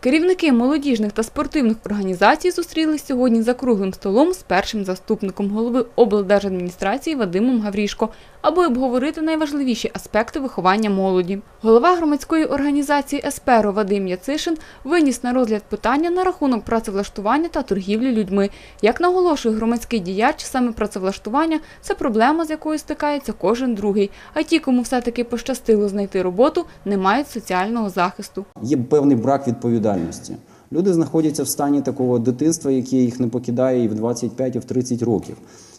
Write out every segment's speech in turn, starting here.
Керівники молодіжних та спортивних організацій зустрілись сьогодні за круглим столом з першим заступником голови облдержадміністрації Вадимом Гаврішко, аби обговорити найважливіші аспекти виховання молоді. Голова громадської організації «Есперо» Вадим Яцишин виніс на розгляд питання на рахунок працевлаштування та торгівлі людьми. Як наголошує громадський діяч, саме працевлаштування це проблема, з якою стикається кожен другий. А ті, кому все-таки пощастило знайти роботу, не мають соціального захисту. Є певний брак відповідальності. Люди знаходяться в стані такого дитинства, яке їх не покидає і в 25, і в 30 років.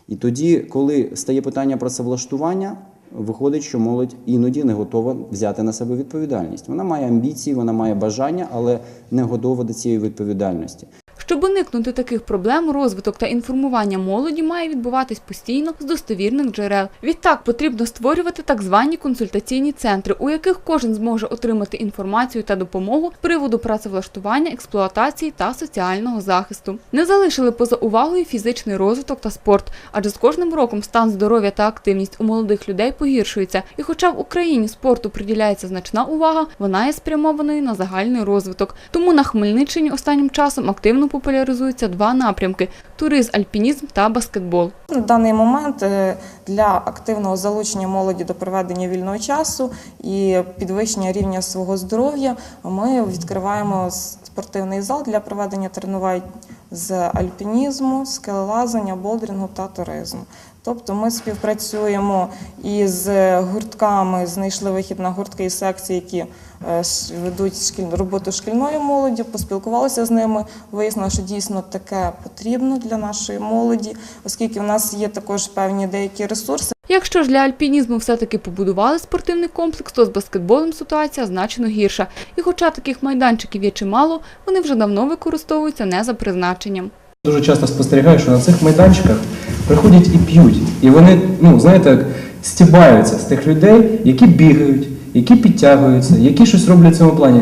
І тоді, коли стає питання працевлаштування, виходить, що молодь іноді не готова взяти на себе відповідальність. Вона має амбіції, вона має бажання, але не готова до цієї відповідальності. Щоб уникнути таких проблем, розвиток та інформування молоді має відбуватись постійно з достовірних джерел. Відтак потрібно створювати так звані консультаційні центри, у яких кожен зможе отримати інформацію та допомогу з приводу працевлаштування, експлуатації та соціального захисту. Не залишили поза увагою фізичний розвиток та спорт, адже з кожним роком стан здоров'я та активність у молодих людей погіршується. І хоча в Україні спорту приділяється значна увага, вона є спрямованою на загальний розвиток. Тому на Хмельниччині останнім часом активно популяризуються два напрямки: туризм, альпінізм та баскетбол. На даний момент е, для активного залучення молоді до проведення вільного часу і підвищення рівня свого здоров'я ми відкриваємо спортивний зал для проведення тренувань з альпінізму, скелелазання, болдрингу та туризму. Тобто ми співпрацюємо із гуртками, знайшли вихід на гуртки і секції, які е, ведуть роботу шкільної молоді, поспілкувалися з ними, вияснили, що дійсно таке потрібно для нашої молоді, оскільки в нас є також певні деякі ресурси. Якщо ж для альпінізму все-таки побудували спортивний комплекс, то з баскетболом ситуація значно гірша. І хоча таких майданчиків є чимало, вони вже давно використовуються не за призначенням. Дуже часто спостерігаю, що на цих майданчиках приходять і п'ють. І вони, ну знаєте, стібаються з тих людей, які бігають, які підтягуються, які щось роблять в цьому плані.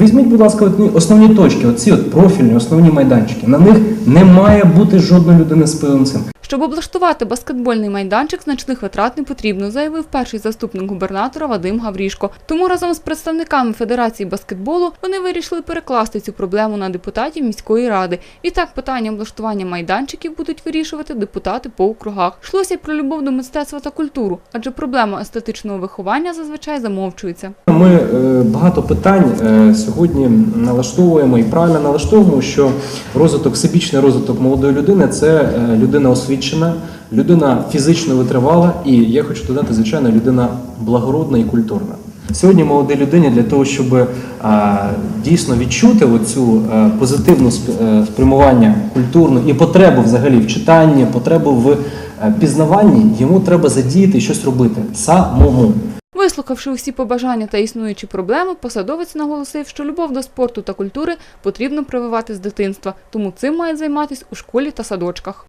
Візьміть, будь ласка, одні основні точки, оці от профільні, основні майданчики. На них не має бути жодної людини з пивом цим. Щоб облаштувати баскетбольний майданчик, значних витрат не потрібно, заявив перший заступник губернатора Вадим Гаврішко. Тому разом з представниками Федерації баскетболу вони вирішили перекласти цю проблему на депутатів міської ради. Відтак питання облаштування майданчиків будуть вирішувати депутати по округах. Йшлося й про любов до мистецтва та культуру, адже проблема естетичного виховання зазвичай замовчується. Ми е, багато питань е, сьогодні налаштовуємо і правильно налаштовуємо, що розвиток, всебічний розвиток молодої людини це е, людина освічена, людина фізично витривала, і я хочу додати, звичайно, людина благородна і культурна. Сьогодні молодій людині для того, щоб е, дійсно відчути оцю е, позитивну е, спрямування культурну і потребу взагалі в читанні, потребу в пізнаванні, йому треба задіяти і щось робити самому. Вислухавши усі побажання та існуючі проблеми, посадовець наголосив, що любов до спорту та культури потрібно прививати з дитинства, тому цим мають займатися у школі та садочках.